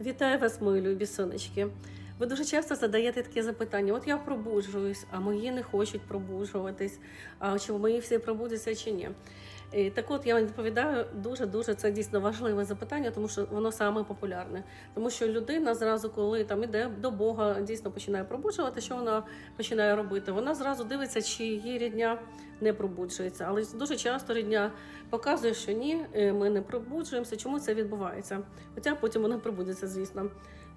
Вітаю вас, мої любі сонечки. Ви дуже часто задаєте такі запитання: от я пробуджуюсь, а мої не хочуть пробуджуватись, а чи мої всі пробудяться чи ні. І так от я вам відповідаю дуже дуже це дійсно важливе запитання, тому що воно саме популярне. Тому що людина зразу, коли там іде до Бога, дійсно починає пробуджувати, що вона починає робити? Вона зразу дивиться, чи її рідня не пробуджується. Але дуже часто рідня показує, що ні, е, ми не пробуджуємося. Чому це відбувається? Хоча потім вона пробудеться, звісно.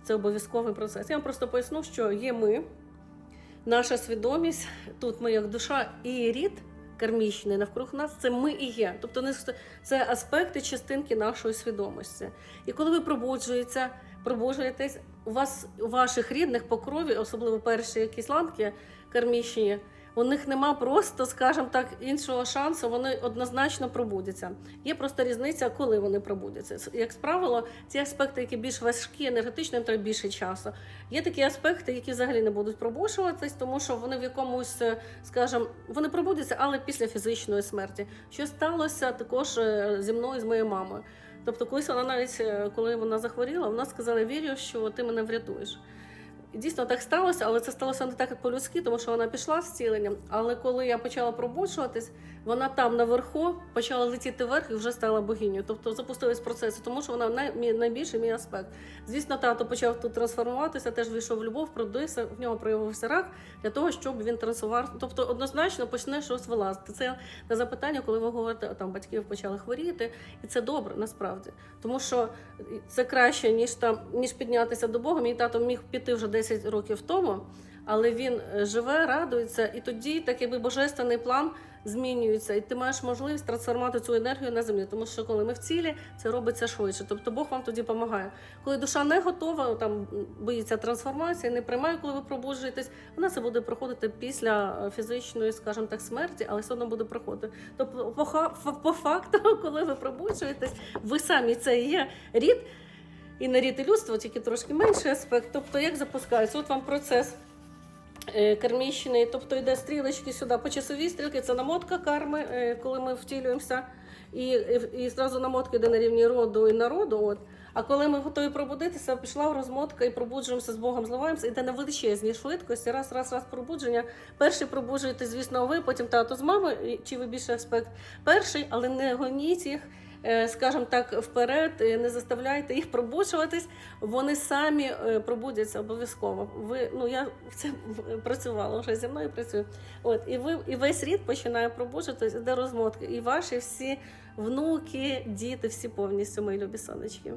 Це обов'язковий процес. Я вам просто поясню, що є ми, наша свідомість, тут ми як душа і рід кармічний навкруг нас, це ми і є. Тобто це аспекти частинки нашої свідомості. І коли ви пробуджуєтеся, пробуджуєтесь, у вас у ваших рідних по крові, особливо перші якісь ланки кармічні, у них нема просто, скажімо так, іншого шансу, вони однозначно пробудяться. Є просто різниця, коли вони пробудяться. Як правило, ці аспекти, які більш важкі, енергетично, їм треба більше часу. Є такі аспекти, які взагалі не будуть пробушуватись, тому що вони в якомусь, е, скажімо, вони пробудяться, але після фізичної смерті. Що сталося також е, зі мною, з моєю мамою. Тобто, колись вона навіть е, коли вона захворіла, вона сказала: вірю, що ти мене врятуєш. Дійсно так сталося, але це сталося не так, як по-людськи, тому що вона пішла з ціленням. Але коли я почала пробуджуватись, вона там наверху почала летіти вверх і вже стала богинею. Тобто запустились процеси, тому що вона най, найбільший мій аспект. Звісно, тато почав тут трансформуватися, теж вийшов в любов, продивився, в нього проявився рак для того, щоб він трансформував. Тобто однозначно почне щось вилазити. Це на запитання, коли ви говорите, там батьків почали хворіти, і це добре насправді, тому що це краще ніж там ніж піднятися до Бога. Мій тато міг піти вже 10 років тому, але він е, живе, радується, і тоді так якби божественний план змінюється, і ти маєш можливість трансформувати цю енергію на землі. Тому що коли ми в цілі, це робиться швидше. Тобто Бог вам тоді допомагає. Коли душа не готова, там боїться трансформації, не приймає, коли ви пробуджуєтесь, вона це буде проходити після е, фізичної, скажімо так, смерті, але все одно буде проходити. Тобто, по, по факту, коли ви пробуджуєтесь, ви самі це є рід. І на рід і людство, тільки трошки менший аспект. Тобто, як запускається? От вам процес е, тобто йде стрілочки сюди по часовій стрілки, це намотка карми, е, коли ми втілюємося. І, і, і зразу намотка йде на рівні роду і народу. От. А коли ми готові пробудитися, пішла розмотка і пробуджуємося з Богом, зливаємося, йде на величезній швидкості. Раз, раз, раз пробудження. Перший пробуджуєте, звісно, ви, потім тато з мами, чи ви більше аспект перший, але не гоніть їх. Е, Скажімо так, вперед, е, не заставляйте їх пробучуватись, вони самі е, пробудяться обов'язково. Ви ну я в це працювала вже зі мною працюю. От і ви і весь рід починає пробуджуватись, іде розмотки. І ваші всі внуки, діти, всі повністю мої любі сонечки.